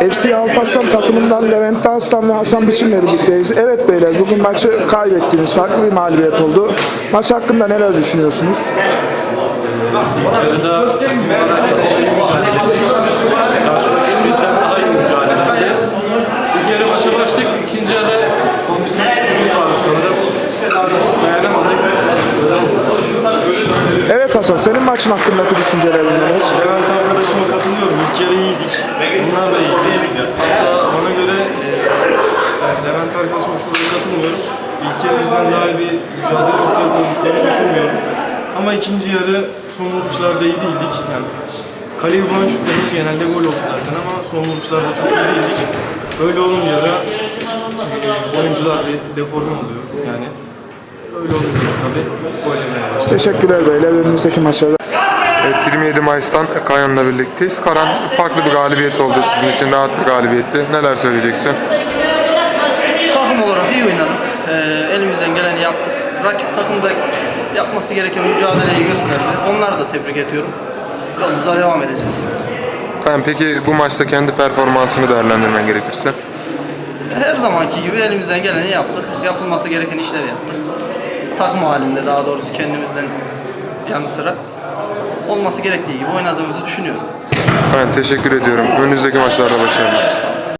FC Alparslan takımından Levent Dağıstan ve Hasan Biçim'le birlikteyiz. Evet beyler bugün maçı kaybettiniz. Farklı bir mağlubiyet oldu. Maç hakkında neler düşünüyorsunuz? Yarıda etti. İlk yarı maça başladık. İkinci yarı Hasan senin maçın hakkındaki düşüncelerin neler? Levent arkadaşıma katılıyorum. İlk yarı iyiydik. Bunlar da iyiydi. Hatta bana göre e, Levent arkadaşıma şurada katılmıyorum. İlk yarı bizden daha iyi bir mücadele ortaya koyduklarını düşünmüyorum. Ama ikinci yarı son vuruşlarda iyi değildik. Yani kaleye bulan şutlarımız genelde gol oldu zaten ama son vuruşlarda çok iyi değildik. Böyle olunca da e, oyuncular bir deforme oluyor yani. Öyle olunca tabii gol yemeye. Teşekkürler beyler. Önümüzdeki maçlarda Evet 27 Mayıs'tan Kayan'la birlikteyiz. Karan farklı bir galibiyet oldu sizin için. Rahat bir galibiyetti. Neler söyleyeceksin? Takım olarak iyi oynadık. Ee, elimizden geleni yaptık. Rakip takımda yapması gereken mücadeleyi gösterdi. Onları da tebrik ediyorum. Yolumuza devam edeceğiz. Ben peki bu maçta kendi performansını değerlendirmen gerekirse? Her zamanki gibi elimizden geleni yaptık. Yapılması gereken işleri yaptık. Takım halinde daha doğrusu kendimizden yanı sıra olması gerektiği gibi oynadığımızı düşünüyorum. Ben teşekkür ediyorum. Önünüzdeki maçlarda başarılar.